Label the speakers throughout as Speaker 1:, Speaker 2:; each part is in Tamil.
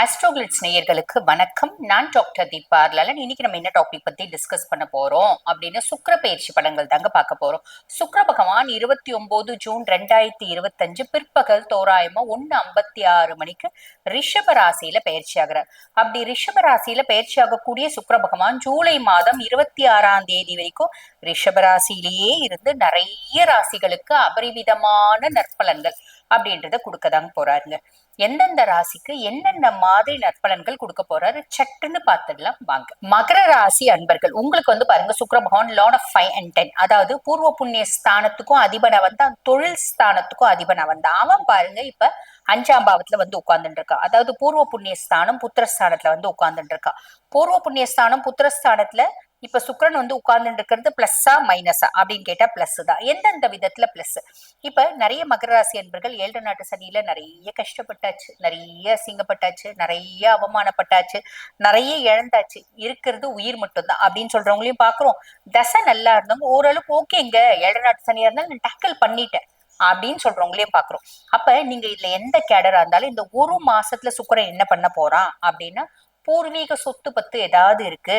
Speaker 1: ஆஸ்ட்ரோகிளிட்ஸ் நேயர்களுக்கு வணக்கம். நான் டாக்டர் தீபா லலன் இன்னைக்கு நம்ம என்ன டாபிக் பத்தி டிஸ்கஸ் பண்ண போறோம் அப்படின்னு சுக்கர பயிற்சி படங்கள் தாங்க பார்க்க போறோம். சுக்கர பகவான் இருபத்தி ஒன்பது ஜூன் ரெண்டாயிரத்தி இருபத்தஞ்சு பிற்பகல் தோராயமா ஒன்னு ஐம்பத்தி ஆறு மணிக்கு ரிஷப ராசியில பயிற்சி ஆகிறார். அப்படி ரிஷப ராசியில பயிற்சி ஆகக்கூடிய சுக்கர பகவான் ஜூலை மாதம் இருபத்தி ஆறாம் தேதி வரைக்கும் ரிஷப ராசியிலேயே இருந்து நிறைய ராசிகளுக்கு அபரிவிதமான நற்பலன்கள். அப்படின்றத கொடுக்கதாங்க போறாருங்க. எந்தெந்த ராசிக்கு என்னென்ன மாதிரி நற்பலன்கள் கொடுக்க போறாரு சட்டுன்னு பார்த்துடலாம் வாங்க. மகர ராசி அன்பர்கள் உங்களுக்கு வந்து பாருங்க சுக்கர பகவான் lord of five and ten அதாவது பூர்வ புண்ணிய ஸ்தானத்துக்கும் அதிபனை வந்தான் தொழில் ஸ்தானத்துக்கும் அதிபனை வந்தான் அவன் பாருங்க இப்ப அஞ்சாம் பாவத்துல வந்து உட்கார்ந்துட்டு இருக்கா அதாவது பூர்வ புண்ணிய ஸ்தானம் புத்திரஸ்தானத்துல வந்து உட்கார்ந்துட்டு இருக்கா பூர்வ புண்ணிய ஸ்தானம் புத்திரஸ்தானத்துல இப்ப சுக்கரன் வந்து உட்கார்ந்துட்டு இருக்கிறது பிளஸ்ஸா மைனஸா அப்படின்னு கேட்டா பிளஸ் தான். எந்தெந்த விதத்துல பிளஸ் இப்ப நிறைய மகர ராசி என்பர்கள் ஏழு நாட்டு சனியில நிறைய கஷ்டப்பட்டாச்சு. நிறைய சிங்கப்பட்டாச்சு நிறைய அவமானப்பட்டாச்சு. நிறைய இழந்தாச்சு. இருக்கிறது உயிர் மட்டும்தான் அப்படின்னு சொல்றவங்களையும் பாக்குறோம். தசை நல்லா இருந்தவங்க ஓரளவுக்கு ஓகேங்க ஏழு நாட்டு சனியா இருந்தாலும் நான் டேக்கிள் பண்ணிட்டேன் அப்படின்னு சொல்றவங்களையும் பாக்குறோம். அப்ப நீங்க இதுல எந்த கேடரா இருந்தாலும் இந்த ஒரு மாசத்துல சுக்கரன் என்ன பண்ண போறான் அப்படின்னா பூர்வீக சொத்து பத்து ஏதாவது இருக்கு.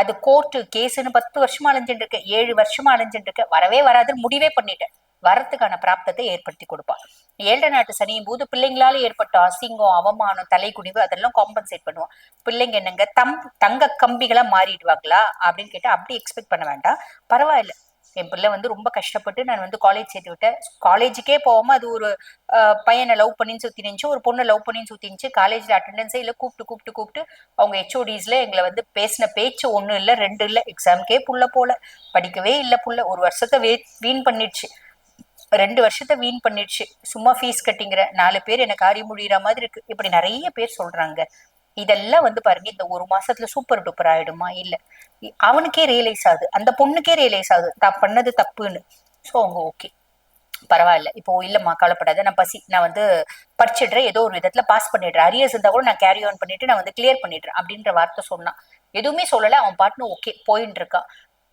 Speaker 1: அது கோர்ட்டு கேஸ்னு பத்து வருஷமா அலைஞ்சிட்டு இருக்கு ஏழு வருஷமா அலைஞ்சிட்டு இருக்கு வரவே வராதுன்னு முடிவே பண்ணிட்டேன். வரத்துக்கான பிராப்தத்தை ஏற்படுத்தி கொடுப்பான். ஏழை நாட்டு சனியும் போது பிள்ளைங்களால ஏற்பட்ட அசிங்கம் அவமானம் தலைக்குனிவு அதெல்லாம் காம்பன்சேட் பண்ணுவான். பிள்ளைங்க என்னங்க தம் தங்க கம்பிகளா மாறிடுவாங்களா அப்படின்னு கேட்டா அப்படி எக்ஸ்பெக்ட் பண்ண வேண்டாம். பரவாயில்ல. என் பிள்ளை வந்து ரொம்ப கஷ்டப்பட்டு நான் வந்து காலேஜ் சேர்த்து விட்டேன். காலேஜுக்கே போகாம அது ஒரு பையனை லவ் பண்ணின்னு சுத்தி நின்று ஒரு பொண்ணை லவ் பண்ணின்னு சுத்தி நின்று காலேஜ்ல அட்டண்டன்ஸே இல்லை கூப்பிட்டு கூப்பிட்டு கூப்பிட்டு அவங்க ஹெச்ஓடிஸ்ல எங்களை வந்து பேசின பேச்சு ஒன்றும் இல்லை ரெண்டு இல்லை எக்ஸாம்க்கே புள்ள போல. படிக்கவே இல்லை புள்ள. ஒரு வருஷத்தை வே வீண் பண்ணிடுச்சு. ரெண்டு வருஷத்தை வீண் பண்ணிடுச்சு. சும்மா ஃபீஸ் கட்டிங்கிற. நாலு பேர் எனக்கு அறி முடிகிற மாதிரி இருக்கு. இப்படி நிறைய பேர் சொல்றாங்க. இதெல்லாம் வந்து பாருங்க இந்த ஒரு மாசத்துல சூப்பர் டூப்பர் ஆயிடுமா? இல்ல. அவனுக்கே ரியலைஸ் ஆகுது. அந்த பொண்ணுக்கே ரியலைஸ் ஆகுது. தான் பண்ணது தப்புன்னு. ஸோ அவங்க ஓகே பரவாயில்ல. இப்போ இல்லம்மா கவலைப்படாத. நான் பசி நான் வந்து படிச்சிடுறேன். ஏதோ ஒரு விதத்துல பாஸ் பண்ணிடுறேன். அரியர்ஸ் இருந்தா கூட நான் கேரி ஆன் பண்ணிட்டு நான் வந்து கிளியர் பண்ணிடுறேன் அப்படின்ற வார்த்தை சொன்னான். எதுவுமே சொல்லல. அவன் பாட்டுன்னு ஓகே போயின்னு இருக்கான்.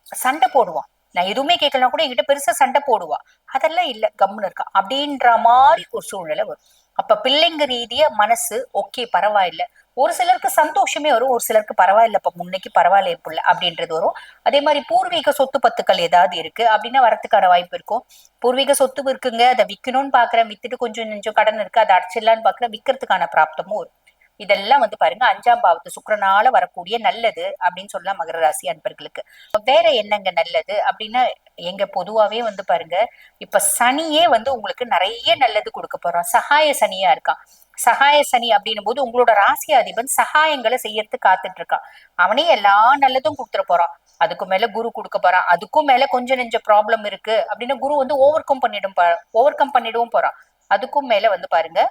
Speaker 1: சண்டை போடுவான். நான் எதுவுமே கேட்கலாம் கூட என்கிட்ட பெருசா சண்டை போடுவா. அதெல்லாம் இல்ல. கம்முன்னு இருக்கா அப்படின்ற மாதிரி ஒரு சூழ்நிலை வரும். அப்ப பிள்ளைங்க ரீதியா மனசு ஓகே பரவாயில்ல. ஒரு சிலருக்கு சந்தோஷமே வரும் ஒரு சிலருக்கு பரவாயில்ல இப்ப முன்னைக்கு பரவாயில்ல என் பிள்ளை அப்படின்றது வரும். அதே மாதிரி பூர்வீக சொத்து பத்துக்கள் ஏதாவது இருக்கு அப்படின்னா வரத்துக்கான வாய்ப்பு இருக்கும். பூர்வீக சொத்து இருக்குங்க அதை விற்கணும்னு பாக்குறேன் வித்துட்டு கொஞ்சம் கொஞ்சம் கடன் இருக்கு அதை அடிச்சிடலான்னு பாக்குறேன் விற்கிறதுக்கான பிராப்தமும் வரும் இதெல்லாம் வந்து பாருங்க அஞ்சாம் பாவத்து சுக்கரனால வரக்கூடிய நல்லது அப்படின்னு சொல்லலாம் மகர ராசி அன்பர்களுக்கு. வேற என்னங்க நல்லது? அப்படின்னா எங்க பொதுவாவே வந்து பாருங்க இப்ப சனியே வந்து உங்களுக்கு நிறைய நல்லது கொடுக்க போறான். சகாய சனியா இருக்கான். சகாய சனி அப்படின்னும் போது உங்களோட ராசி அதிபன் சகாயங்களை செய்யறதுக்கு காத்துட்டு இருக்கான். அவனே எல்லா நல்லதும் கொடுத்துட போறான். அதுக்கு மேல குரு கொடுக்க போறான். அதுக்கும் மேல கொஞ்சம் நெஞ்ச ப்ராப்ளம் இருக்கு அப்படின்னு குரு வந்து ஓவர் கம் பண்ணிடும் ஓவர் கம் பண்ணிடவும் போறான். அதுக்கும் மேல வந்து பாருங்க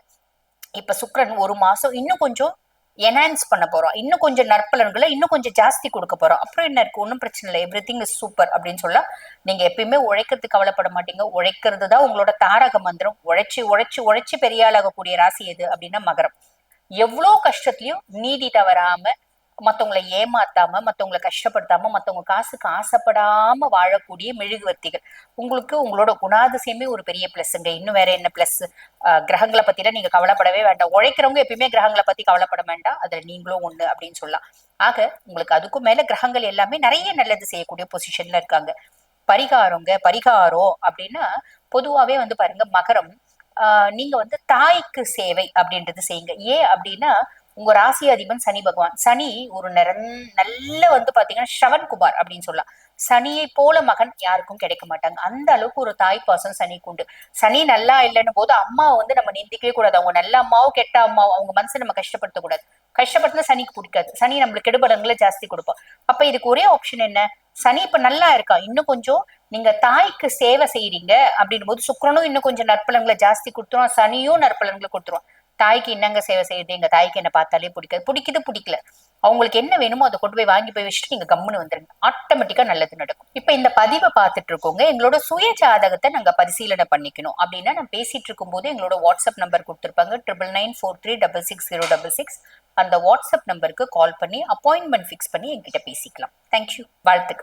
Speaker 1: இப்ப சுக்ரன் ஒரு மாசம் இன்னும் கொஞ்சம் என்ஹான்ஸ் பண்ண போறோம் இன்னும் கொஞ்சம் நற்பலன்களை இன்னும் கொஞ்சம் ஜாஸ்தி கொடுக்க போறோம் அப்புறம் என்ன இருக்கு? ஒன்றும் பிரச்சனை இல்லை. எவ்ரி திங் இஸ் சூப்பர் அப்படின்னு சொல்ல நீங்க எப்பயுமே உழைக்கிறதுக்கு கவலைப்பட மாட்டீங்க. உழைக்கிறது தான் உங்களோட தாரக மந்திரம். உழைச்சி உழைச்சி உழைச்சி பெரிய ஆளாகக்கூடிய ராசி எது அப்படின்னா மகரம். எவ்வளோ கஷ்டத்துலயும் நீதி தவறாம மத்தவங்களை ஏமாத்தாம மற்றவங்களை கஷ்டப்படுத்தாம மத்தவங்க காசுக்கு ஆசைப்படாம வாழக்கூடிய மெழுகுவர்த்திகள் உங்களுக்கு உங்களோட குணாதிசயமே ஒரு பெரிய பிளஸ்ங்க இன்னும் வேற என்ன பிளஸ் கிரகங்களை பத்திலாம் நீங்க கவலைப்படவே வேண்டாம். உழைக்கிறவங்க எப்பயுமே கிரகங்களை பத்தி கவலைப்பட வேண்டாம். அதுல நீங்களும் ஒண்ணு அப்படின்னு சொல்லலாம். ஆக உங்களுக்கு அதுக்கும் மேல கிரகங்கள் எல்லாமே நிறைய நல்லது செய்யக்கூடிய பொசிஷன்ல இருக்காங்க. பரிகாரங்க பரிகாரம் அப்படின்னா பொதுவாவே வந்து பாருங்க மகரம் ஆஹ் நீங்க வந்து தாய்க்கு சேவை அப்படின்றது செய்யுங்க. ஏன் அப்படின்னா உங்க ராசி அதிபன் சனி பகவான். சனி ஒரு நிறன் நல்ல வந்து பாத்தீங்கன்னா ஷவன் குமார் அப்படின்னு சொல்லலாம். சனியை போல மகன் யாருக்கும் கிடைக்க மாட்டாங்க. அந்த அளவுக்கு ஒரு தாய் பாசம் சனிக்கு உண்டு. சனி நல்லா இல்லைன்னு போது அம்மாவை வந்து நம்ம நிந்திக்கவே கூடாது. அவங்க நல்ல அம்மாவோ கெட்ட அம்மாவோ அவங்க மனசை நம்ம கஷ்டப்படுத்த கூடாது. கஷ்டப்படுத்தினா சனிக்கு பிடிக்காது. சனி நம்மளுக்கு கெடுபடங்களை ஜாஸ்தி கொடுப்போம் அப்ப இதுக்கு ஒரே ஆப்ஷன் என்ன? சனி இப்ப நல்லா இருக்கா? இன்னும் கொஞ்சம் நீங்க தாய்க்கு சேவை செய்யறீங்க அப்படின் போது சுக்கரனும் இன்னும் கொஞ்சம் நற்பலன்களை ஜாஸ்தி கொடுத்துரும். சனியும் நற்பலன்களை கொடுத்துரும். தாய்க்கு என்னங்க சேவை செய்யுது? எங்க தாய்க்கு என்ன பார்த்தாலே பிடிக்காது. பிடிக்குது பிடிக்கல. அவங்களுக்கு என்ன வேணுமோ அதை கொண்டு போய் வாங்கி போய் வச்சுட்டு நீங்க கம்முன்னு வந்துருங்க. ஆட்டோமேட்டிக்கா நல்லது நடக்கும். இப்ப இந்த பதிவை பார்த்துட்டு இருக்கோங்க எங்களோட சுய ஜாதகத்தை நாங்க பரிசீலனை பண்ணிக்கணும். அப்படின்னா நான் பேசிட்டு இருக்கும் போது எங்களோட வாட்ஸ்அப் நம்பர் கொடுத்துருப்பாங்க. Triple nine four three double six zero double six அந்த வாட்ஸ்அப் நம்பருக்கு கால் பண்ணி அப்பாயின்மெண்ட் ஃபிக்ஸ் பண்ணி என்கிட்ட பேசிக்கலாம். தேங்க்யூ வாழ்த்துக்கள்.